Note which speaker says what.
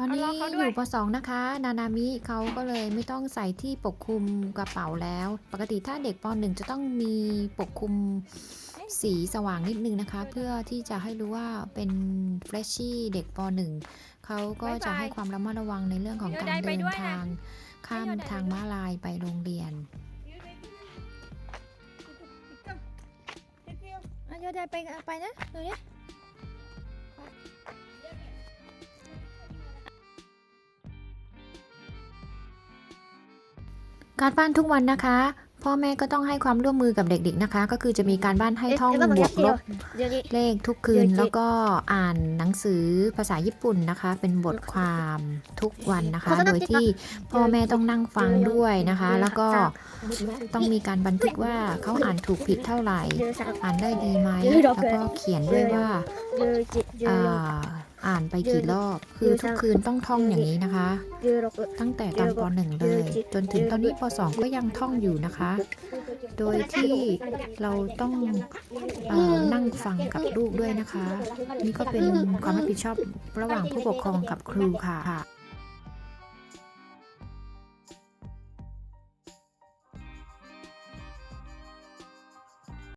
Speaker 1: อนนี้
Speaker 2: เอาล็อกเขา
Speaker 1: อ
Speaker 2: ด้วย
Speaker 1: ยู่ป .2 นะคะ นานามิเขาก็เลยไม่ต้องใส่ที่ปกคลุมกระเป๋าแล้ว ปกติถ้าเด็กป .1 จะต้องมีปกคลุมสีสว่างนิดนึงนะคะ เพื่อที่จะให้รู้ว่าเป็นเฟรชชี่เด็กป .1 เขาก็จะให้ความระมัดระวังในเรื่องของการเดินทาง ข้ามทางม้าลายไปโรงเรียนอะโยดายไปไปนะดูนี่ การบ้านทุกวันนะคะ พ่อแม่ก็ต้องให้ความร่วมมือกับเด็ก ๆนะคะ ก็คือจะมีการบ้านให้ท่องบวกลบ
Speaker 3: เดี๋ยวนี้
Speaker 1: เลขทุกคืน
Speaker 3: เยอะๆ
Speaker 1: แล้วก็อ่านหนังสือภาษาญี่ปุ่นนะคะ เป็นบทความทุกวันนะคะ
Speaker 3: เขาก็ต้
Speaker 1: โด
Speaker 3: อง
Speaker 1: ยที่พ่อแม่ต้องนั่งฟังด้วยนะคะ แล้วก็ต้องมีการบันทึกว่าเขาอ่านถูกผิดเท่าไหร่
Speaker 3: เยอะสัก
Speaker 1: อ่านได้ดีไหม
Speaker 3: เยอะ
Speaker 1: แล้ว
Speaker 3: ดอกเลย
Speaker 1: ก็เขียนด้วยว่า
Speaker 3: เย อะจิเย
Speaker 1: อ่
Speaker 3: อะา
Speaker 1: อ่านไปกี่รอบ คือทุกคืนต้องท่องอย่างนี้นะคะ
Speaker 3: เยอะหรอก
Speaker 1: ตั้งแต่ตอนป .1 เลย จนถึงตอนนี้ป .2 ก็ยังท่องอยู่นะคะ โดยที่เราต้องเออนั่งฟังกับลูกด้วยนะคะ นี่ก็เป็นความรับผิดชอบระหว่างผู้ปกครองกับครูค่ะ